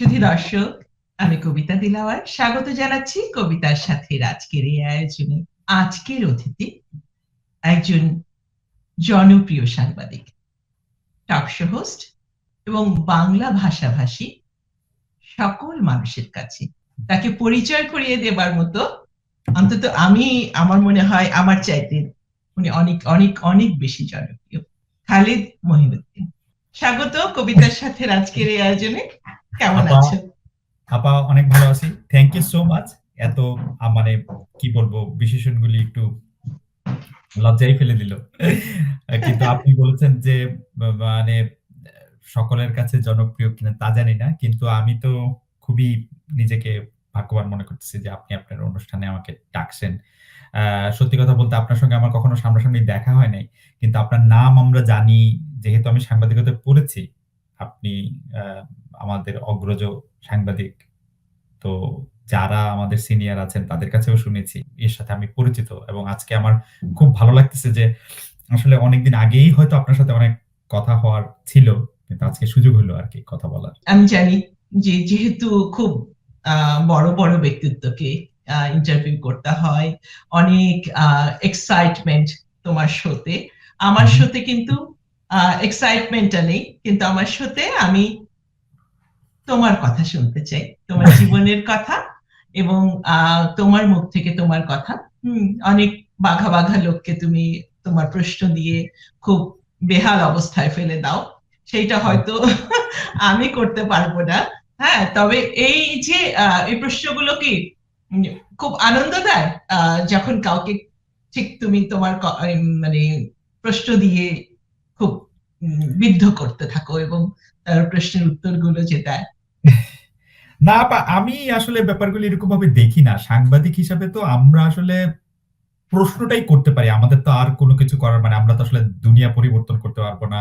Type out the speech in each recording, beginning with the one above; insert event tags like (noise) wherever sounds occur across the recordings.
শুধু দর্শক আমি কবিতা দিলাওয়ার। স্বাগত জানাচ্ছি কবিতার সাথে আজকের এই আয়োজনে। আজকের অতিথি একজন জনপ্রিয় সাংবাদিক টকশো হোস্ট এবং বাংলা ভাষাভাষী সকল মানুষের কাছে। তাকে পরিচয় করিয়ে দেবার মতো অন্তত আমি, আমার মনে হয়, আমার চাইতে উনি অনেক অনেক অনেক বেশি জনপ্রিয়। খালিদ মহিনুদ্দিন স্বাগত কবিতার সাথে আজকের এই আয়োজনে। কেমন আছেন? আপা অনেক ভালো আছি। থ্যাংক ইউ সো মাচ এত মানে কি বলব বিশেষণগুলি একটু লজ্জাই ফেলে দিল। কিন্তু আপনি বলেছেন যে মানে সকলের কাছে জনপ্রিয় কিনা তা জানি না কিন্তু আমি তো খুবই নিজেকে ভাগ্যবান মনে করতেছি যে আপনি আপনার অনুষ্ঠানে আমাকে ডাকছেন। আহ, সত্যি কথা বলতে আপনার সঙ্গে আমার কখনো সামনাসামনি দেখা হয় নাই কিন্তু আপনার নাম আমরা জানি যেহেতু আমি সাংবাদিকতায় পড়েছি আপনি আমাদের অগ্রজ সাংবাদিক। তো যারা আমাদের সিনিয়র আছেন তাদের কাছেও শুনেছি। এর সাথে আমি পরিচিত এবং আজকে আমার খুব ভালো লাগতেছে যে আসলে অনেকদিন আগেই হয়তো আপনার সাথে অনেক কথা হওয়ার ছিল কিন্তু আজকে সুযোগ হলো আর কি কথা বলার। আমি জানি যে যেহেতু খুব আহ, বড় বড় ব্যক্তিত্বকে ইন্টারভিউ করতে হয় অনেক এক্সাইটমেন্ট তোমার শোতে। আমার। শোতে কিন্তু এক্সাইটমেন্টটা নেই কিন্তু আমার শোতে আমি তোমার কথা শুনতে চাই তোমার (laughs) জীবনের কথা এবং তোমার মুখ থেকে তোমার কথা। হুম, অনেক বাঘা বাঘা লোককে তুমি তোমার প্রশ্ন দিয়ে খুব বেহাল অবস্থায় ফেলে দাও। সেইটা হয়তো (laughs) আমি করতে পারব না। হ্যাঁ তবে এই যে এই প্রশ্নগুলো কি খুব আনন্দ দেয় আহ, যখন কাউকে ঠিক তুমি তোমার মানে প্রশ্ন দিয়ে খুব বিদ্ধ করতে থাকো এবং তার প্রশ্নের উত্তরগুলো যে দেয় না আপা আমি আসলে ব্যাপারগুলো এরকম ভাবে দেখি না। সাংবাদিক হিসাবে তো আমরা আসলে প্রশ্নটাই করতে পারি। আমাদের তো আর কোনো কিছু করার মানে আমরা তো আসলে দুনিয়া পরিবর্তন করতে পারব না।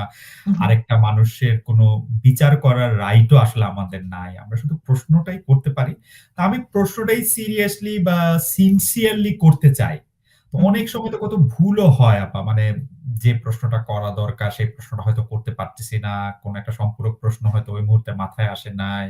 আরেকটা মানুষের কোনো বিচার করার রাইটও আসলে আমাদের নাই। আমরা শুধু প্রশ্নটাই করতে পারি। তা আমি প্রশ্নটাই সিরিয়াসলি বা সিনসিয়ারলি করতে চাই। অনেক সময় তো কত ভুলও হয় আপা। মানে যে প্রশ্নটা করা দরকার সেই প্রশ্নটা হয়তো করতে পারতেছি না কোন একটা সম্পূরক প্রশ্ন হয়তো ওই মুহূর্তে মাথায় আসে নাই।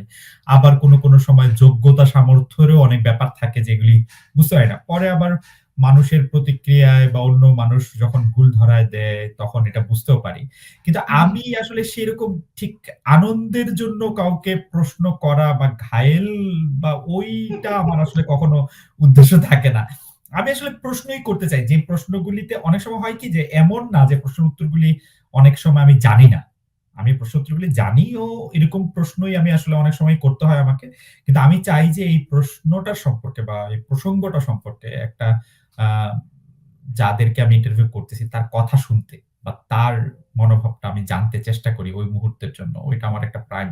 আবার কোনো কোনো সময় যোগ্যতা সামর্থ্যেরও অনেক ব্যাপার থাকে যেগুলি বুঝতে পারি না। পরে আবার মানুষের প্রতিক্রিয়ায় বা অন্য মানুষ যখন ভুল ধরায় দেয় তখন এটা বুঝতেও পারি। কিন্তু আমি আসলে সেরকম ঠিক আনন্দের জন্য কাউকে প্রশ্ন করা বা ঘায়েল বা ওইটা আমার আসলে কখনো উদ্দেশ্য থাকে না। আমি আসলে প্রশ্নই করতে চাই, যে প্রশ্নগুলিতে অনেক সময় হয় কি যে এমন না যে প্রশ্ন উত্তরগুলি অনেক সময় আমি জানি না। আমি প্রশ্ন উত্তরগুলি জানি ও এরকম প্রশ্নই আমি আসলে অনেক সময় করতে হয় আমাকে। কিন্তু আমি চাই যে এই প্রশ্নটার সম্পর্কে বা এই প্রসঙ্গটা সম্পর্কে একটা যাদেরকে আমি ইন্টারভিউ করতেছি, তার কথা শুনতে বা তার মনোভাবটা আমি জানতে চেষ্টা করি ওই মুহূর্তের জন্য। ওইটা আমার একটা প্রাইম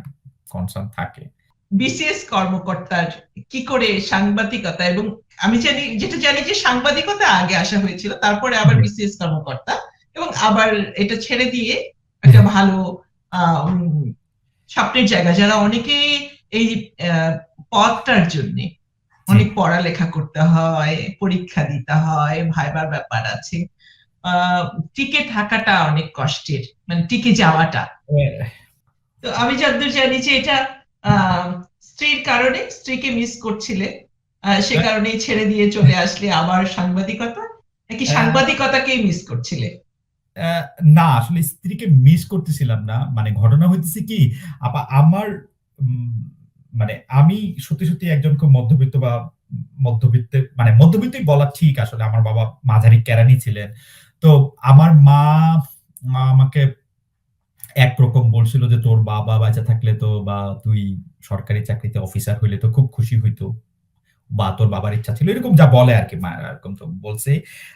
কনসার্ন থাকে। বিসিএস কর্মকর্তার কি করে সাংবাদিকতা এবং আমি জানি যেটা জানি যে সাংবাদিকতা আগে আসা হয়েছিল তারপরে আবার। বিসিএস কর্মকর্তা এবং আবার এটা ছেড়ে দিয়ে একটা ভালো আহ, স্বপ্নের জায়গা। যারা অনেকে এই পদটার জন্য অনেক পড়ালেখা করতে হয় পরীক্ষা দিতে হয় ভাইবার ব্যাপার আছে আহ, টিকে থাকাটা অনেক কষ্টের মানে টিকে যাওয়াটা। তো আমি যতদূর জানি যে এটা স্ত্রীর কারণে স্ত্রীকে মিস করছিলে সে হ্যাঁ। কারণেই ছেড়ে দিয়ে চলে আসলে আবার সাংবাদিকতা নাকি। সাংবাদিকতাকেই মিস করছিলে না আসলে স্ত্রীকে মিস করতেছিলাম না মানে ঘটনা হইতেছে কি আপা আমার মানে আমি সত্যি সত্যি একজন খুব মধ্যবিত্ত বা মধ্যবিত্তের মানে মধ্যবিত্তই বলা ঠিক আসলে আমার বাবা মাঝারি কেরানি ছিলেন তো আমার মা মা আমাকে একরকম বলছিল যে তোর বাবা বেঁচে থাকলে তো বা তুই সরকারি চাকরিতে অফিসার হইলে তো খুব খুশি হইতো। বা তোর বাবার ইচ্ছা ছিল এরকম যা বলে আর কি এরকম তো বলছে।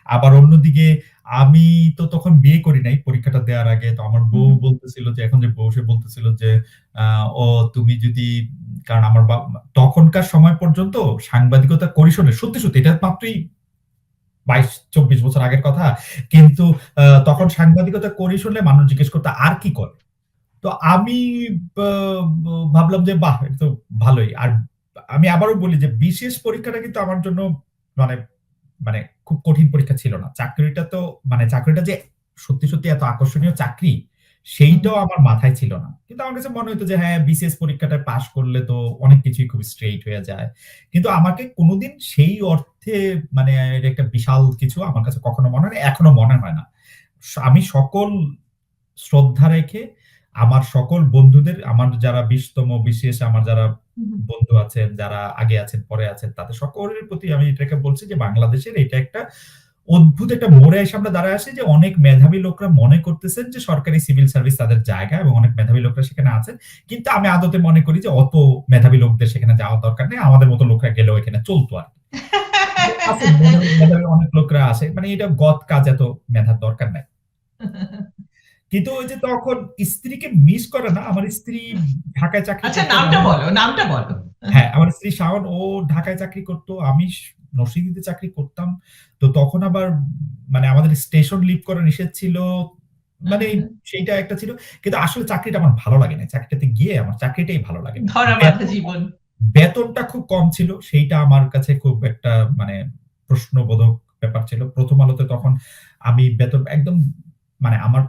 আবার অন্যদিকে আমি তো তখন বিয়ে করি নাই পরীক্ষাটা দেওয়ার আগে। তো আমার বউ বলতেছিল যে এখন যে বউ সে বলতেছিল যে আহ, ও তুমি যদি কারণ আমার তখনকার সময় পর্যন্ত সাংবাদিকতা করিশনে সত্যি সত্যি এটা মাত্রই বাইশ, চব্বিশ বছর আগের কথা। কিন্তু তখন সাংবাদিকতা করি শুনলে মানুষ জিজ্ঞেস করতে, আর কি করে? তো আমি ভাবলাম যে, বাহ তো ভালোই। আর আমি আবারও বলি যে, বিশেষ পরীক্ষাটা কিন্তু আমার জন্য মানে মানে খুব কঠিন পরীক্ষা ছিল না। চাকরিটা তো মানে চাকরিটা যে সত্যি সত্যি এত আকর্ষণীয় চাকরি সেইটাও আমার মাথায় ছিল না। কিন্তু আমার কাছে মনে হইতো যে হ্যাঁ, বিসিএস পরীক্ষাটা পাস করলে তো অনেক কিছুই খুব স্ট্রেইট হয়ে যায়। কিন্তু আমাকে কোনোদিন সেই অর্থে মানে একটা বিশাল কিছু আমার কাছে কখনো মনে হয় এখনও মনে হয় না। আমি সকল শ্রদ্ধা রেখে আমার সকল বন্ধুদের আমার যারা ২০ বিশেষ আমার যারা। বন্ধু আছেন, যারা আগে আছেন, পরে আছেন তাদের সকলের প্রতি আমি এটাকে বলছি যে বাংলাদেশের এটা একটা অদ্ভুত একটা মোড়ে এসে আমরা দাঁড়ায় আছি যে অনেক মেধাবী লোকরা মনে করতেছেন যে সরকারি সিভিল সার্ভিস তাদের জায়গা এবং অনেক মেধাবী লোকরা সেখানে আছেন। কিন্তু আমি আদতে মনে করি যে অত মেধাবী লোকদের সেখানে যাওয়ার দরকার নেই। আমাদের মতো লোকরা গেলেও এখানে চলতো আর (laughs) অনেক লোকরা আছে। মানে এটা গদ কাজ এত মেধার দরকার নাই। কিন্তু ওই যে তখন স্ত্রীকে মিস করে না। আমার স্ত্রী ঢাকায় চাকরি আচ্ছা নামটা বলো, নামটা বলো। হ্যাঁ, আমার স্ত্রী শাওন ও ঢাকায় চাকরি করতো আমি নরসিংদীতে চাকরি করতাম। তো তখন আবার মানে আমাদের স্টেশন লিভ করা নিষেধ ছিল। মানে হুম। সেইটা একটা ছিল। কিন্তু আসলে চাকরিটা আমার ভালো লাগে নাই। চাকরিটাতে গিয়ে আমার চাকরিটাই ভালো লাগে না। জীবন। বেতনটা খুব কম ছিল। সেইটা আমার কাছে খুব একটা মানে প্রশ্নবোধক ব্যাপার ছিল। প্রথম আলোতে তখন আমি বেতন একদম মানে আমার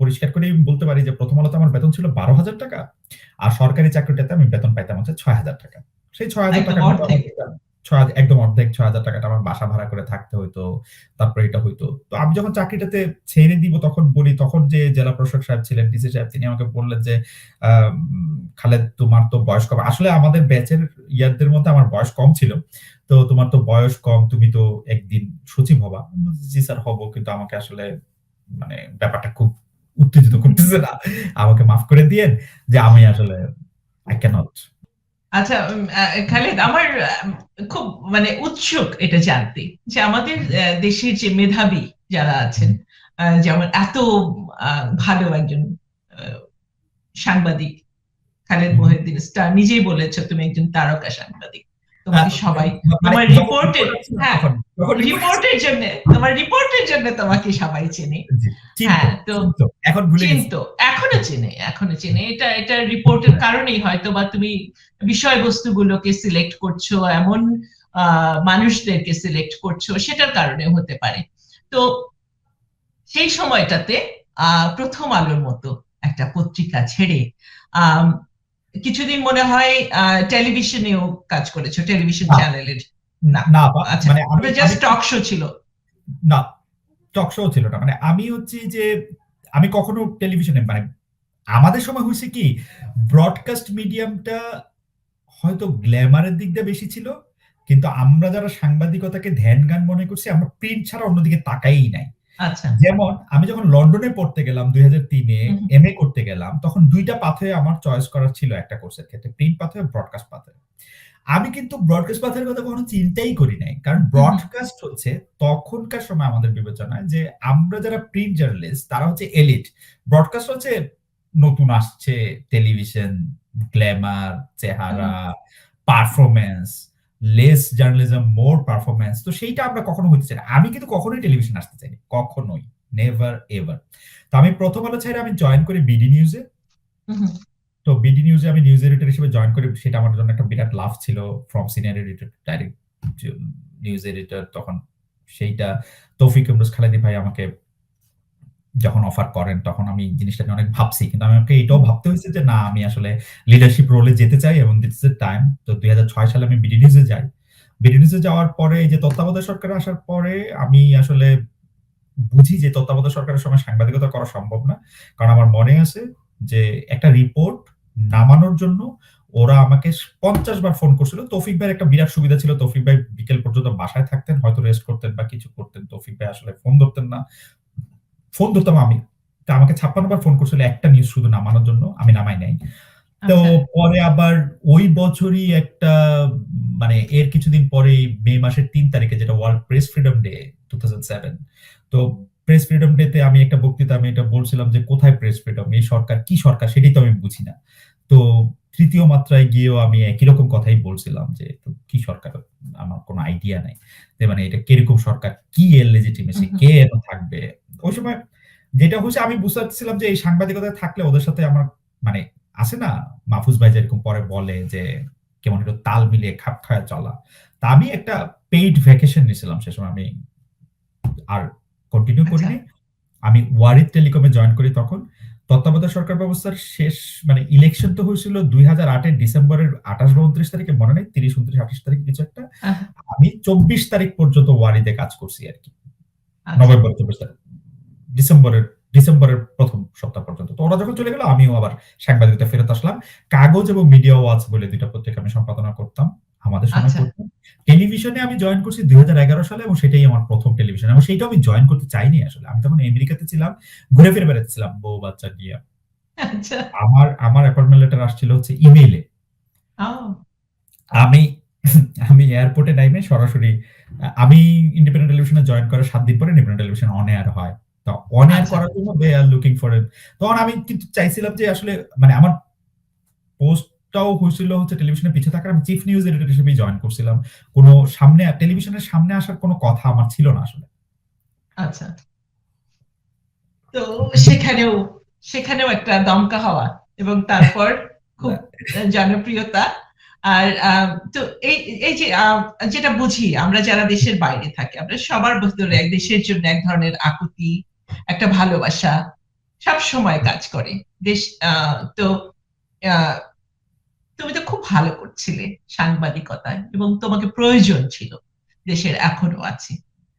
পরিষ্কার করেই বলতে পারি যে প্রথম আলোতে আমার বেতন ছিল ৳১২,০০০ আর সরকারি চাকরিটাতে আমি বেতন পাইতাম হচ্ছে ৳৬,০০০ সেই ৳৬,০০০ একদম টাকার মধ্যে অর্ধেক। ছয় একদম অর্ধেক ৳৬,০০০ টাকাটা আমার বাসা ভাড়া করে থাকতে হইতো। তারপরে এটা হইতো। তো আমি যখন চাকরিটাতে ছেড়ে দিব তখন বলি তখন যে জেলা প্রশাসক সাহেব ছিলেন, ডিসি সাহেব তিনি আমাকে বললেন যে, "খালেদ তোমার তো বয়স কম।" আসলে আমাদের ব্যাচের ইয়ারদের মধ্যে আমার বয়স কম ছিল। তো "তোমার তো বয়স কম, তুমি তো একদিন সচিব হবা।" "জি স্যার হব। কিন্তু আমাকে আসলে মানে ব্যাপারটা খুব উত্তেজিত করতেছে না। আমাকে মাফ করে দিয়েন যে আমি আসলে I cannot." আচ্ছা খালেদ আমার খুব মানে উৎসুক এটা জানতে যে আমাদের দেশের যে মেধাবী যারা আছেন, যেমন এত ভালো একজন সাংবাদিক খালেদ। মহিউদ্দিন স্টার নিজেই বলেছ তুমি একজন তারকা সাংবাদিক। তোমাকে সবাই মানে তোমার রিপোর্টের হ্যাঁ, রিপোর্টার জন্য তোমার রিপোর্টের জন্য তোমাকে সবাই চেনে। হ্যাঁ, তো এখন ভুলে চিনতো। এখনও চেনে, এখনও চেনে। এটা এটা রিপোর্টের কারণেই হয়তোবা তুমি বিষয়বস্তুগুলোকে সিলেক্ট করছ, এমন মানুষদেরকে সিলেক্ট করছ সেটার কারণে হতে পারে। তো সেই সময়টাতে 'প্রথম আলোর' মতো একটা পত্রিকা ছেড়ে কিছুদিন মনে হয় টেলিভিশনেও কাজ করেছ, টেলিভিশন। চ্যানেলের। না, না আচ্ছা, মানে আমি জাস্ট টক শো ছিল। না, টক শো ছিল না। মানে আমি হচ্ছি যে আমি কখনো টেলিভিশনে মানে আমাদের সময় হইছে কি ব্রডকাস্ট মিডিয়ামটা হয়তো গ্ল্যামারের দিক দিয়ে বেশি ছিল। কিন্তু আমরা যারা সাংবাদিকতাকে ধ্যান গান মনে করছি আমরা প্রিন্ট ছাড়া অন্যদিকে তাকাই নাই। আচ্ছা। যেমন আমি যখন লন্ডনে পড়তে গেলাম ২০০৩ এ হুম, হুম। এমএ করতে গেলাম তখন দুইটা পাথে আমার চয়েস করার ছিল একটা কোর্সের ক্ষেত্রে। Print pathway, broadcast pathway. আমি কিন্তু ব্রডকাস্ট পাথের কথা কখনো চিন্তাই করি নাই। কারণ। ব্রডকাস্ট হচ্ছে তখনকার সময় আমাদের বিবেচনায় যে আমরা যারা প্রিন্ট জার্নালিস্ট তারা হচ্ছে এলিট। ব্রডকাস্ট হচ্ছে নতুন আসছে টেলিভিশন, গ্ল্যামার, চেহারা, performance, less journalism, more performance তো সেইটা আমরা কখনো হইতে চাই না। আমি কিন্তু কখনোই টেলিভিশন আসতে চাইনি। কখনোই। Never ever. তো আমি ১ম আলো ছেড়ে আমি জয়েন করি বিডি নিউজে। তো বিডি নিউজে আমি নিউজ এডিটর হিসেবে জয়েন করি। সেটা আমার জন্য একটা বিরাট লাভ ছিল। From senior editor direct news editor তখন সেইটা তৌফিক ইমরোজ খালেদি ভাই আমাকে যখন অফার করেন, তখন আমি জিনিসটা নিয়ে অনেক ভাবছি। কিন্তু আমি আমাকে এটাও ভাবতে হয়েছে যে, না, আমি আসলে লিডারশিপ রোলে যেতে চাই এবং দিস দ্যা টাইম। তো ২০০৬ সালে আমি বিডি নিউজে যাই। বিডি নিউজে যাওয়ার পরে যে তত্ত্বাবধায়ক সরকার আসার পরে আমি আসলে বুঝি যে, তত্ত্বাবধায়ক সরকারের সময় সাংবাদিকতা করা সম্ভব না। কারণ আমার মনে আছে যে, একটা রিপোর্ট নামানোর জন্য ওরা আমাকে ৫০ বার ফোন করছিল। তৌফিক ভাইয়ের একটা বিরাট সুবিধা ছিল। তৌফিক ভাই বিকেল পর্যন্ত বাসায় থাকতেন। হয়তো রেস্ট করতেন বা কিছু করতেন। তৌফিক ভাই আসলে ফোন ধরতেন না। ফোন ধরতাম আমি। তো আমাকে ৫৬ বার ফোন করছিল একটা নিউজ শুধু নামানোর জন্য। আমি নামাই নাই। তো আচ্ছা। পরে আবার ওই বছরই একটা মানে এর কিছুদিন পরেই মে মাসের তিন তারিখে যেটা ওয়ার্ল্ড প্রেস ফ্রিডম ডে 2007 তো প্রেস ফ্রিডম ডে তে আমি একটা বক্তৃতা আমি এটা বলছিলাম যে কোথায় প্রেস ফ্রিডম? এই সরকার কি সরকার? সেটাই তো আমি বুঝি না। তো তৃতীয় মাত্রায় গিয়েও আমি একই রকম কথাই বলছিলাম যে কি সরকার? আমার কোন আইডিয়া নাই। মানে এটা কীরকম সরকার? কি এর লেজিটিমেসি? কে থাকবে? ওই সময় যেটা হইছে আমি বুঝতে পারতেছিলাম যে এই সাংবাদিকতায় থাকলে ওদের সাথে আমার মানে আছে না মাহফুজ ভাই যেরকম পরে বলে যে কেমন একটু তাল মিলিয়ে খাপ খায়া চলা। তা আমি একটা পেইড ভ্যাকেশন নিয়েছিলাম সে সময় আমি আর কন্টিনিউ আচ্ছা। করিনি। আমি ওয়ারিদ টেলিকমে জয়েন করি তখন। তত্ত্বাবধায়ক সরকার ব্যবস্থার শেষ মানে ইলেকশন তো হয়েছিল দুই হাজার আটের ডিসেম্বরের 28 বা 29 তারিখে মনে নেই? 30 29 28 তারিখে কিছু একটা? আমি 24 তারিখ পর্যন্ত ওয়ারিতে কাজ করছি আর কি। আচ্ছা। নভেম্বর 24 তারিখ। ডিসেম্বরের ডিসেম্বরের প্রথম সপ্তাহ পর্যন্ত। তো ওরা যখন চলে গেল আমিও আবার সাংবাদিকতা ফেরত আসলাম। কাগজ এবং মিডিয়া ওয়াচ বলে দুইটা পত্রিকা আমি সম্পাদনা করতাম। আমাদের সময় আচ্ছা। করতাম টেলিভিশনে আমি জয়েন করছি 2011 সালে এবং সেটাই আমার প্রথম টেলিভিশন এবং সেটাও আমি জয়েন করতে চাইনি আসলে। আমি তখন আমেরিকাতে ছিলাম ঘুরে ফিরে বেড়াচ্ছিলাম বউ বাচ্চা নিয়ে। আচ্ছা। আমার আমার অ্যাপয়েন্টমেন্ট লেটার আসছিল হচ্ছে ইমেইলে আমি আমি এয়ারপোর্টে নাইমে সরাসরি আমি ইন্ডিপেন্ডেন্ট টেলিভিশনে জয়েন করার সাত দিন পরে ইন্ডিপেন্ডেন্ট টেলিভিশন অন এয়ার হয়। তো অন এয়ার। করার জন্য দে আর লুকিং ফর তখন আমি কিন্তু চাইছিলাম যে আসলে মানে আমার পোস্টটাও হয়েছিল হচ্ছে টেলিভিশনের পিছিয়ে থাকার। আমি চিফ নিউজ এডিটর হিসেবে জয়েন করছিলাম। কোনো সামনে টেলিভিশনের সামনে আসার কোনো কথা আমার ছিল না আসলে। আচ্ছা। তো সেখানেও সেখানেও একটা দমকা হওয়া এবং তারপর খুব জনপ্রিয়তা। আর তো এই এই যে যেটা বুঝি, আমরা যারা দেশের বাইরে থাকি, আমরা সবার ভিতরে এক দেশের জন্য এক ধরনের আকুতি, একটা ভালোবাসা সব সময় কাজ করে। দেশ তো তুমি তো খুব ভালো করছিলে সাংবাদিকতায় এবং তোমাকে প্রয়োজন ছিল, দেশের এখনও আছে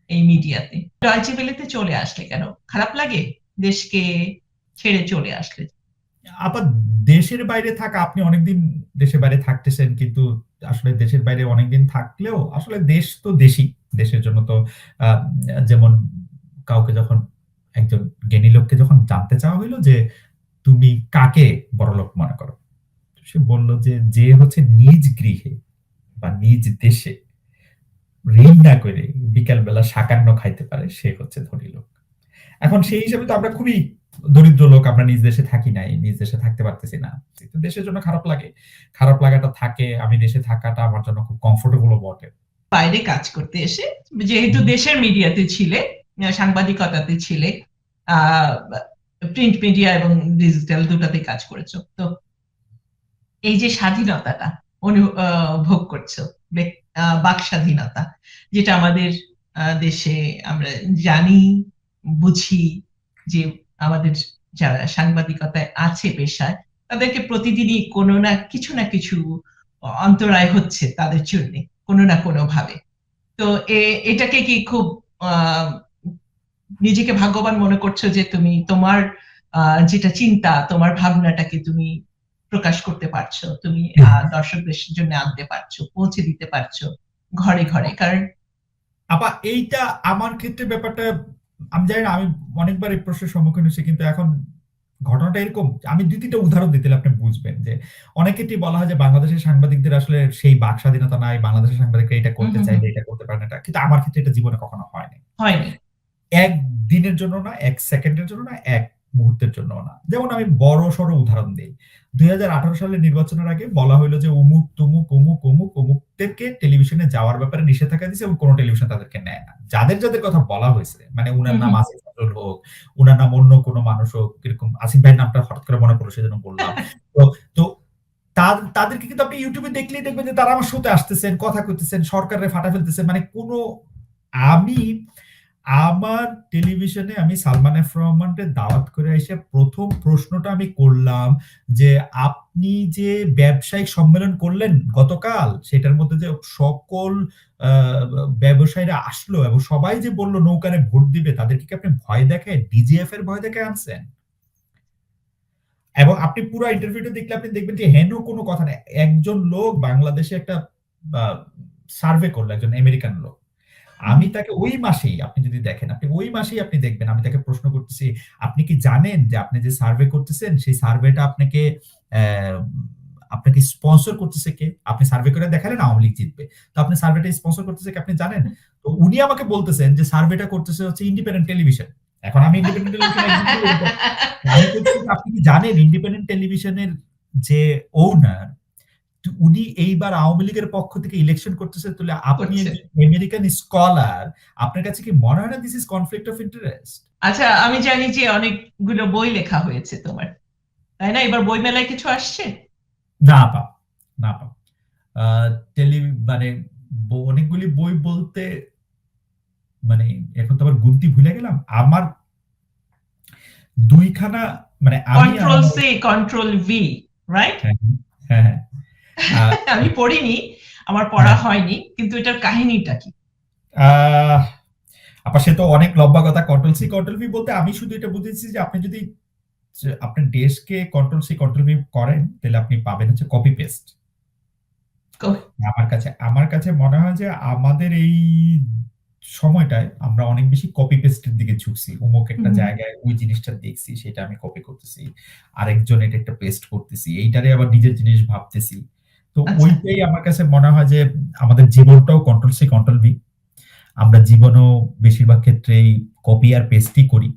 এই মিডিয়াতে। ডয়চে বেলেতে চলে আসলে কেন? খারাপ লাগে দেশকে ছেড়ে চলে আসলে? আবার দেশের বাইরে থাকা, আপনি অনেকদিন দেশের বাইরে থাকতেছেন, কিন্তু আসলে দেশের বাইরে অনেকদিন থাকলেও আসলে দেশ তো দেশই, দেশের জন্য তো যেমন কাউকে যখন, একজন জ্ঞানী লোককে যখন জানতে চাওয়া হইল যে তুমি কাকে বড়লোক মনে করো? সে বলল যে যে হচ্ছে নিজ গৃহে বা নিজ দেশে ঋণ না করে বিকালবেলা সাকান্ন খাইতে পারে, সে হচ্ছে ধনী লোক। এখন সেই হিসেবে তো আমরা খুবই দরিদ্র লোক, আমরা নিজ দেশে থাকি নাই, নিজ দেশে থাকতে পারতেছি না। দেশের জন্য খারাপ লাগে, খারাপ লাগাটা থাকে, আমি দেশে থাকাটা আমার জন্য খুব কমফোর্টেবল বটে। বাইরে কাজ করতে এসে, যেহেতু দেশের মিডিয়াতে ছিলে সাংবাদিকতাতে ছিলে প্রিন্ট মিডিয়া এবং ডিজিটাল দুটাতে কাজ করেছ। তো এই যে স্বাধীনতাটা অনু- আহ, ভোগ করছ বাক স্বাধীনতা যেটা আমাদের দেশে আমরা জানি বুঝি যে আমাদের যারা সাংবাদিকতায় আছে পেশায় তাদেরকে প্রতিদিনই কোনো না কিছু না কিছু অন্তরায় হচ্ছে তাদের জন্য কোনো না কোনো ভাবে তো এটাকে কি খুব নিজেকে ভাগ্যবান মনে করছ যে তুমি তোমার যেটা চিন্তা তোমার ভাবনাটাকে তুমি প্রকাশ করতে পারছ তুমি দর্শকদের জন্য আনতে পারছ পৌঁছে দিতে পারছ ঘরে ঘরে। কারণ আপা এইটা আমার ক্ষেত্রে ব্যাপারটা আমি জানি না আমি অনেকবার এই প্রশ্নের সম্মুখীন হয়েছি কিন্তু এখন ঘটনাটা এরকম আমি দুই তিনটা উদাহরণ দিতে আপনি বুঝবেন যে অনেক বলা হয় যে বাংলাদেশের সাংবাদিকদের আসলে সেই বাক স্বাধীনতা নাই বাংলাদেশের সাংবাদিকরা এটা করতে চাইলে এটা করতে পারে না এটা কিন্তু আমার ক্ষেত্রে এটা জীবনে কখনো হয়নি। হয়নি। এক দিনের জন্য না এক সেকেন্ডের জন্য না এক মুহূর্তের জন্য না। যেমন আমি বড় সড়ো উদাহরণ দিই। দুই সালের নির্বাচনের আগে বলা হলো যে উমুক তুমুক উমুক উমুক অমুকদেরকে টেলিভিশনে যাওয়ার ব্যাপারে নিষেধাজ্ঞা দিছে এবং কোনো টেলিভিশন তাদেরকে নেয় না। যাদের যাদের কথা বলা হয়েছে মানে উনার নাম আসিফ নজরুল হোক উনার নাম অন্য কোনো মানুষ হোক এরকম আসিফ ভাইয়ের নামটা হঠাৎ করে মনে পড়ল সেজন্য বললাম। (laughs) তো তো তাদেরকে কিন্তু আপনি ইউটিউবে দেখলেই দেখবেন যে তারা আমার শোতে আসতেছেন কথা কইতেছেন সরকারের ফাটা ফেলতেছেন। মানে কোনো আমি আমার টেলিভিশনে আমি সালমান এফ রহমানকে দাওয়াত করে এসে প্রথম প্রশ্নটা আমি করলাম যে, আপনি যে ব্যবসায়িক সম্মেলন করলেন গতকাল, সেটার মধ্যে যে সকল ব্যবসায়ীরা আসলো এবং সবাই যে বলল নৌকারে ভোট দিবে, তাদেরকে কি আপনি ভয় দেখে ডিজিএফ এর ভয় দেখে আনছেন? এবং আপনি পুরো ইন্টারভিউটা দেখলে আপনি দেখবেন যে, হেন কোনো কথা নেই একজন লোক বাংলাদেশে একটা সার্ভে করল, একজন আমেরিকান লোক। আমি তাকে ওই মাসেই আপনি যদি দেখেন আপনি ওই মাসেই আপনি দেখবেন আমি তাকে প্রশ্ন করতেছি আপনি কি জানেন যে আপনি যে সার্ভে করতেছেন সেই সার্ভেটা আপনাকে আপনাকে স্পন্সর করতেছে কে? আপনি সার্ভে করে দেখালেন আওয়ামী লীগ জিতবে। তো আপনি সার্ভেটা স্পন্সর করতেছে কে আপনি জানেন? তো উনি আমাকে বলতেছেন যে সার্ভেটা করতেছে হচ্ছে ইন্ডিপেন্ডেন্ট টেলিভিশন এখন আমি ইন্ডিপেন্ডেন্ট টেলিভিশন (laughs) আপনি কি জানেন ইন্ডিপেন্ডেন্ট টেলিভিশনের যে ওনার উনি এইবার আওয়ামী লীগের পক্ষ থেকে ইলেকশন করতেছে তাহলে আপনি আমেরিকান স্কলার আপনার কাছে কি মনে হয় না this is conflict of interest আচ্ছা আমি জানি যে অনেকগুলো বই লেখা হয়েছে তোমার তাই না? এবার বই মেলায় কিছু আসছে? না পা না পা টেলি মানে অনেকগুলি বই বলতে মানে এখন তো আবার গুনতি ভুলে গেলাম আমার দুইখানা মানে আমি control C control V right হ্যাঁ, হ্যাঁ, হ্যাঁ। (laughs) আমি পড়িনি আমার পড়া হ্যাঁ। হয়নি কিন্তু এটার কাহিনীটা কি? আহ, আপা সে তো অনেক লম্বা কথা কন্ট্রোল সি কন্ট্রোল ভি বলতে আমি শুধু এটা বুঝেছি যে আপনি যদি আপনার ডেস্কে কন্ট্রোল সি কন্ট্রোল ভি করেন তাহলে আপনি পাবেন হচ্ছে কপি পেস্ট আমার কাছে আমার কাছে মনে হয় যে আমাদের এই সময়টায় আমরা অনেক বেশি কপি পেস্টের দিকে ঝুঁকছি। অমুক একটা জায়গায় ওই জিনিসটা দেখছি সেটা আমি কপি করতেছি আরেকজন এটা একটা পেস্ট করতেছি এইটারে আবার নিজের জিনিস ভাবতেছি। তো আচ্ছা। ওইটাই আমার কাছে মনে হয় যে আমাদের জীবনটাও কন্ট্রোল সি কন্ট্রোল ভি আমরা জীবনও বেশিরভাগ ক্ষেত্রেই কপি আর পেস্টই করি।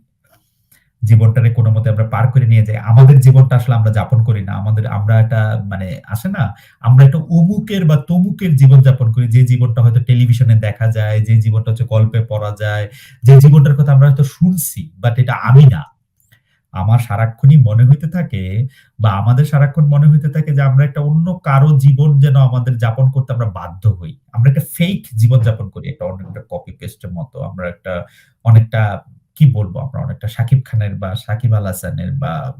জীবনটারে কোনো মতে আমরা পার করে নিয়ে যাই। আমাদের জীবনটা আসলে আমরা যাপন করি না। আমাদের আমরা একটা মানে আসে না আমরা একটা অমুকের বা তমুকের জীবন যাপন করি। যে জীবনটা হয়তো টেলিভিশনে দেখা যায় যে জীবনটা হচ্ছে গল্পে পড়া যায় যে জীবনটার কথা আমরা হয়তো শুনছি বাট এটা আমি না। আমার সারাক্ষণই মনে হইতে থাকে বা আমাদের সারাক্ষণ মনে হইতে থাকে যে আমরা একটা অন্য কারও জীবন যেন আমাদের যাপন করতে আমরা বাধ্য হই। আমরা একটা ফেক জীবন যাপন করি একটা অনেকটা কপি পেস্টের মতো। আমরা একটা অনেকটা কি বলব আমরা অনেকটা সাকিব খানের বা সাকিব আল হাসানের বা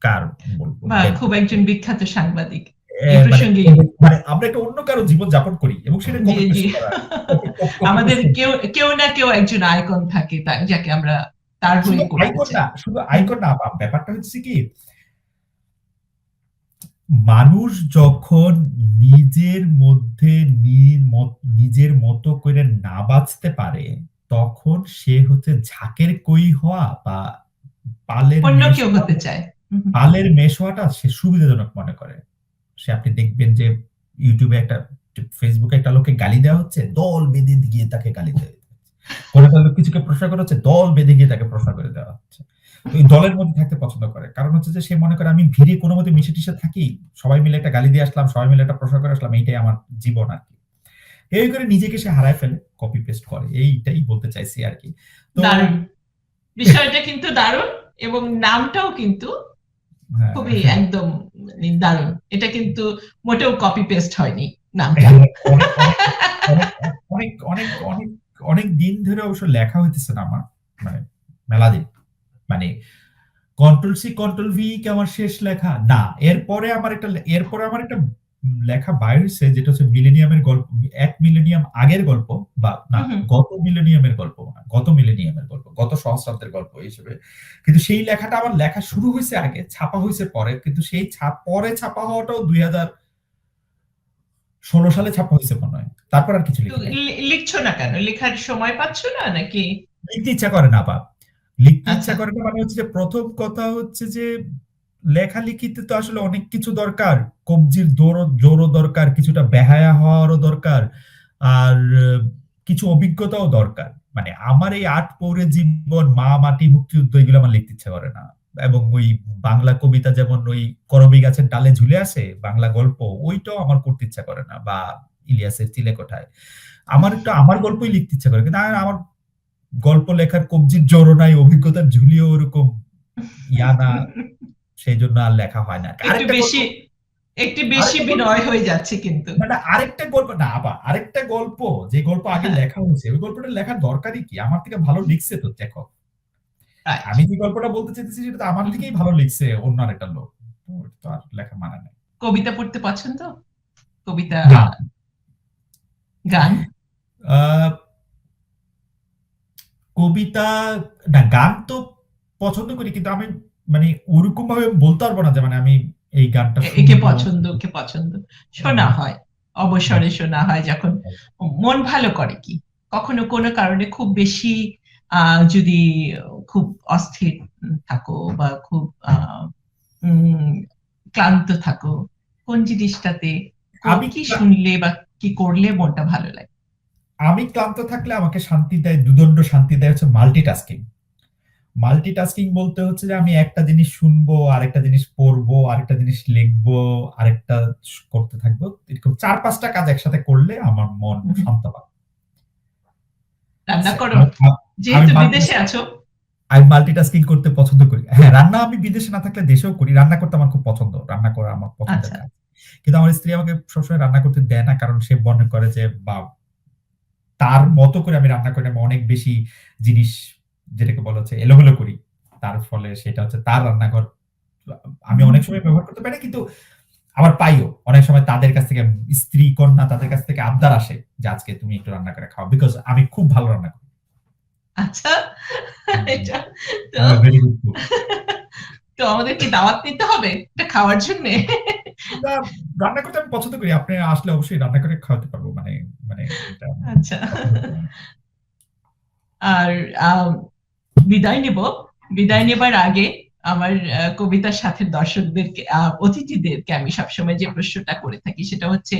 কার বলব? খুব একজন বিখ্যাত সাংবাদিক। মানে- মানে আমরা একটা অন্য কারও জীবন যাপন করি এবং সেটা আমাদের কেউ কেউ না কেউ একজন আইকন থাকে যাকে আমরা তার শুধু হয়ে আইকন না শুধু আইকন না ব্যাপারটা হচ্ছে কি? মানুষ যখন নিজের মধ্যে নিজের মতো করে না বাঁচতে পারে তখন সে হচ্ছে ঝাঁকের কই হওয়া বা পালের অন্য কেউ হতে চায়। পালের মেষ হওয়াটা সে সুবিধাজনক মনে করে। সে আপনি দেখবেন যে ইউটিউবে একটা ফেসবুকে একটা লোককে গালি দেওয়া হচ্ছে দল বেঁধে গিয়ে তাকে গালি দেওয়া কোনো কিছুকে প্রশ্ন করা হচ্ছে দল বেঁধে গিয়ে তাকে প্রশ্ন করে দেওয়া হচ্ছে। দলের মধ্যে থাকতে পছন্দ করে। কারণ হচ্ছে যে সে মনে করে আমি ভিড়ে কোনো মতে মিশে টিশে থাকি সবাই মিলে একটা গালি দিয়ে আসলাম সবাই মিলে একটা প্রশ্ন করে আসলাম এইটাই আমার জীবন আর কি। এই করে নিজেকে সে হারায় ফেলে কপি পেস্ট করে এইটাই বলতে চাইছি আর কি। তো বিষয়টা কিন্তু দারুণ এবং নামটাও কিন্তু হ্যাঁ, খুবই। একদম দারুণ। এটা কিন্তু মোটেও কপি পেস্ট হয়নি নামটা। অনেক অনেক অনেক অনেক দিন ধরে অবশ্য লেখা হইতেছে না আমার মানে মেলা দিন। মানে কন্ট্রোল সি কন্ট্রোল ভি কি আমার শেষ লেখা? না এরপরে আমার একটা এরপরে আমার একটা লেখা বাইর হয়েছে যেটা হচ্ছে মিলেনিয়ামের গল্প এক মিলেনিয়াম আগের গল্প বা না। গত মিলেনিয়ামের গল্প গত মিলেনিয়ামের গল্প গত সহস্রাব্দের গল্প হিসেবে। কিন্তু সেই লেখাটা আমার লেখা শুরু হয়েছে আগে ছাপা হয়েছে পরে কিন্তু সেই ছাপ পরে ছাপা হওয়াটাও দুই হাজার ষোলো সালে ছাপা হয়েছে মনে হয়। তারপর আর কিছু লিখছো না কেন? লেখার সময় পাচ্ছ না নাকি? লিখতে ইচ্ছা করে না বাপ। লিখতে আচ্ছা। ইচ্ছা করে না মানে হচ্ছে যে প্রথম কথা হচ্ছে যে লেখালেখিতে তো আসলে অনেক কিছু দরকার। কবজির দৌড় জোরও দরকার কিছুটা বেহায়া হওয়ারও দরকার আর কিছু অভিজ্ঞতাও দরকার। মানে আমার এই আট পৌরে জীবন মা মাটি মুক্তিযুদ্ধ এগুলো আমার লিখতে ইচ্ছা করে না। এবং ওই বাংলা কবিতা যেমন ওই করবি গাছের ডালে ঝুলে আছে বাংলা গল্প ওইটাও আমার করতে ইচ্ছা করে না বা ইলিয়াসের চিলেকোঠায় আমার একটু আমার গল্পই লিখতে ইচ্ছা করে কিন্তু আমার গল্প লেখার কবজির জোরও নাই অভিজ্ঞতার ঝুলিও ওরকম ইয়া না সেই জন্য আর লেখা হয় না। একটু বেশি একটু বেশি বিনয় হয়ে যাচ্ছে কিন্তু। না, না, আরেকটা গল্প না আবার আরেকটা গল্প যে গল্প আগে হ্যাঁ। লেখা হয়েছে ওই গল্পটা লেখার দরকারই কি? আমার থেকে ভালো লিখছে তো দেখো. আমি যে গল্পটা বলতে চাইতেছি সেটা তো আমার থেকেই ভালো লিখছে অন্য আরেকটা লোক। তো আর লেখা মানা নেই। কবিতা পড়তে পছন্দ কবিতা গান। কবিতা না গান তো পছন্দ করি কিন্তু আমি মানে ওরকম ভাবে বলতে পারব না যে মানে আমি এই গানটা এ- একে শুনব। পছন্দ কে পছন্দ। শোনা হয়। অবসরে শোনা হয় যখন মন ভালো করে কি? কখনো কোনো কারণে খুব বেশি আহ, যদি খুব অস্থির থাকো বা খুব আহ, উম, ক্লান্ত থাকো কোন জিনিসটাতে আমি কি ক্লা- শুনলে বা কি করলে মনটা ভালো লাগে? আমি ক্লান্ত থাকলে আমাকে শান্তি দেয় দুদণ্ড শান্তি দেয় হচ্ছে মাল্টিটাস্কিং মাল্টিটাস্কিং বলতে হচ্ছে যে আমি একটা জিনিস শুনব আরেকটা জিনিস পড়ব আরেকটা জিনিস লিখব আরেকটা করতে থাকব। এরকম চার পাঁচটা কাজ একসাথে করলে আমার মন শান্ত হয়। রান্না করো। আমি- যেহেতু বিদেশে আছো। আমি মাল্টিটাস্কিং করতে পছন্দ করি। হ্যাঁ রান্না আমি বিদেশে না থাকলে দেশেও করি। রান্না করতে আমার খুব পছন্দ। রান্না করা আমার পছন্দ আচ্ছা। কিন্তু আমার স্ত্রী আমাকে সবসময় রান্না করতে দেয় না কারণ সে মনে করে যে বা তার মতো করে আমি রান্না করি আমি অনেক বেশি জিনিস যেটাকে বলা হচ্ছে এলোমেলো করি তার ফলে সেটা হচ্ছে তার রান্নাঘর আমি অনেক সময় ব্যবহার করতে পারি কিন্তু আবার পাইও। অনেক সময় তাদের কাছ থেকে স্ত্রী, কন্যা তাদের কাছ থেকে আবদার আসে যে, "আজকে তুমি একটু রান্না করে খাও।" বিকজ আমি খুব ভালো রান্না করি। আচ্ছা। এটা তো. তো আমাদের কি দাওয়াত নিতে হবে এটা খাওয়ার জন্যে? রান্না করতে আমি পছন্দ করি। আপনি আসলে অবশ্যই রান্না করে খাওয়াতে পারব। মানে মানে আচ্ছা। আর বিদায় নেব। বিদায় নেবার আগে আমার কবিতার সাথে দর্শকদেরকে অতিথিদেরকে আমি সবসময় যে প্রশ্নটা করে থাকি সেটা হচ্ছে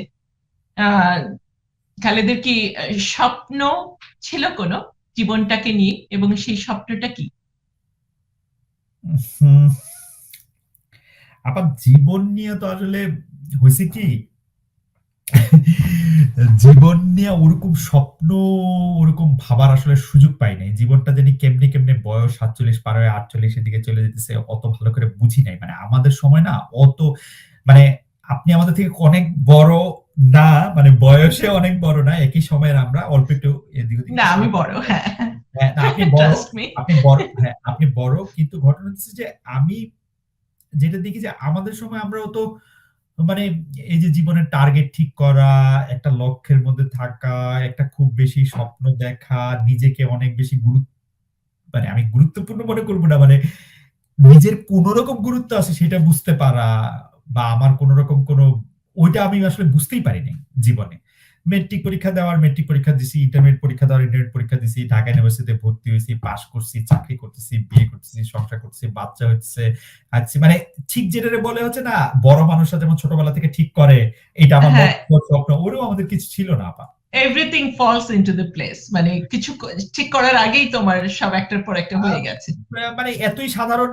খালেদের কি স্বপ্ন ছিল কোনো জীবনটাকে নিয়ে এবং সেই স্বপ্নটা কি? হুম। আপা জীবন নিয়ে তো আসলে হয়েছে কি? জীবন নিয়ে ওরকম স্বপ্ন ওরকম ভাবার আসলে সুযোগ পাই নাই। জীবনটা জানি কেমনে, কেমনে বয়স ৪৭ পার হয়ে ৪৮ এর দিকে চলে যেতেছে অত ভালো করে বুঝি নাই। মানে আমাদের সময় না অত মানে আপনি আমাদের থেকে অনেক বড় না, মানে বয়সে অনেক বড় না। একই সময়ের আমরা অল্প একটু এদিক ওদিক না আমি বড়। হ্যাঁ। হ্যাঁ, আপনি বড়, আপনি বড় হ্যাঁ, আপনি বড় কিন্তু ঘটনা হচ্ছে যে আমি যেটা দেখি যে আমাদের সময় আমরাও তো মানে এই যে জীবনের টার্গেট ঠিক করা, একটা লক্ষ্যের মধ্যে থাকা, একটা খুব বেশি স্বপ্ন দেখা, নিজেকে অনেক বেশি গুরুত্ব মানে আমি গুরুত্বপূর্ণ মনে করব না। মানে নিজের কোন রকম গুরুত্ব আছে সেটা বুঝতে পারা বা আমার কোন রকম কোন ওইটা আমি আসলে বুঝতেই পারিনি জীবনে। মেট্রিক পরীক্ষা দেওয়ার মেট্রিক পরীক্ষা দিছি, ইন্টারমিডিয়েট পরীক্ষা দেওয়ার ইন্টারমিডিয়েট পরীক্ষা দিছি, ঢাকা ইউনিভার্সিটিতে ভর্তি হয়েছি পাস করছি, চাকরি করতেছি, বিয়ে করতেছি, সংসার করতেছি, বাচ্চা হচ্ছে, আচ্ছা মানে ঠিক যেটারে বলে হচ্ছে না বড় মানুষরা যেমন ছোটবেলা থেকে ঠিক করে এটা আমার হ্যাঁ। স্বপ্ন ওরও আমাদের কিছু ছিল না আপা। Everything falls into the place মানে কিছু ঠিক করার আগেই তোমার সব একটার পর একটা হয়ে গেছে। মানে এতই সাধারণ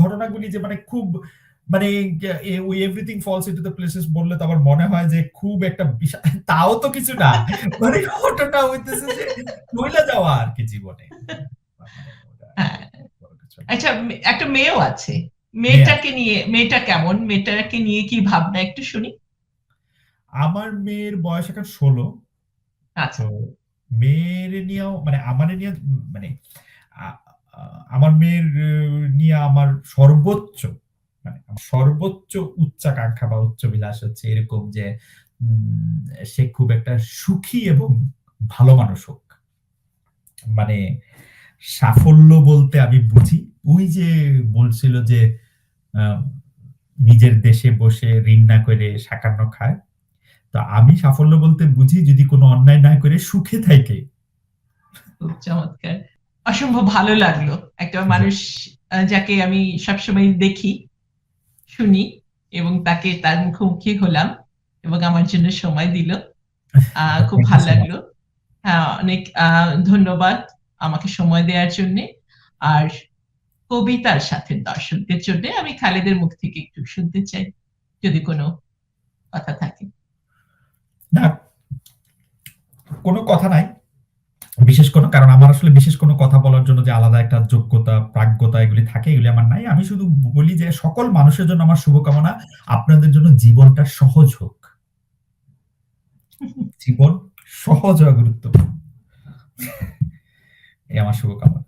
ঘটনাগুলি যে মানে খুব মানে এ ওই everything falls into the places বললে তো আমার মনে হয় যে খুব একটা বিশাল তাও তো কিছু না। মানে ঘটনা হইতেছে যে চইলা যাওয়া আরকি জীবনে। হ্যাঁ। বড় কিছু না। আচ্ছা একটা মেয়েও আছে। মেয়ে আছে। মেয়েটাকে নিয়ে মেয়েটা কেমন? মেয়েটাকে নিয়ে কি ভাবনা একটু শুনি? আমার মেয়ের বয়স এখন ১৬ আচ্ছা। মেয়ের নিয়েও মানে আমার নিয়ে মানে আমার মেয়ের নিয়ে আমার সর্বোচ্চ মানে সর্বোচ্চ উচ্চাকাঙ্ক্ষা বা উচ্চ বিলাস হচ্ছে এরকম যে সে খুব একটা সুখী এবং ভালো মানুষ হোক। মানে সাফল্য বলতে আমি বুঝি ওই যে বলছিল যে নিজের দেশে বসে ঋণ না করে শাকান্ন খায়। তো আমি সাফল্য বলতে বুঝি যদি কোনো অন্যায় না করে সুখে থাকে চমৎকার। অসম্ভব ভালো লাগল। একটা মানুষ যাকে আমি সবসময় দেখি, শুনি এবং তাকে তার মুখোমুখি হলাম এবং আমার জন্য সময় দিল। (laughs) খুব ভালো। লাগল। হ্যাঁ, অনেক ধন্যবাদ আমাকে সময় দেওয়ার জন্যে। আর কবিতার সাথে দর্শকদের জন্যে আমি খালেদের মুখ থেকে একটু শুনতে চাই। যদি কোনো কথা থাকে। না। কোন কথা নাই। বিশেষ কোন কারণ আমার আসলে বিশেষ কোন কথা বলার জন্য যে আলাদা একটা যোগ্যতা, প্রাজ্ঞতা এগুলি থাকে এগুলি আমার নাই। আমি শুধু বলি যে সকল মানুষের জন্য আমার শুভকামনা। আপনাদের জন্য জীবনটা সহজ হোক। (laughs) জীবন সহজ হওয়া গুরুত্বপূর্ণ। এই আমার শুভকামনা।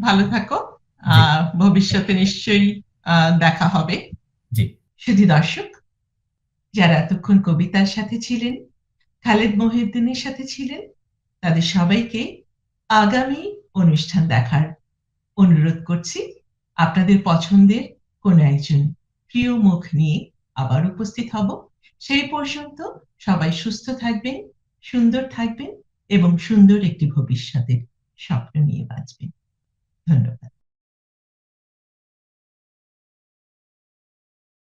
ভালো থাকো। ভবিষ্যতে নিশ্চয়ই দেখা হবে। জি। শুধু দর্শক, যারা এতক্ষণ কবিতার সাথে ছিলেন, খালেদ মহিউদ্দিনের সাথে ছিলেন, তাদের সবাইকে আগামী অনুষ্ঠান দেখার অনুরোধ করছি। আপনাদের পছন্দের কোন একজন প্রিয় মুখ নিয়ে আবার উপস্থিত হব। সেই পর্যন্ত সবাই সুস্থ থাকবেন, সুন্দর থাকবেন এবং সুন্দর একটি ভবিষ্যতের স্বপ্ন নিয়ে বাঁচবেন। ধন্যবাদ।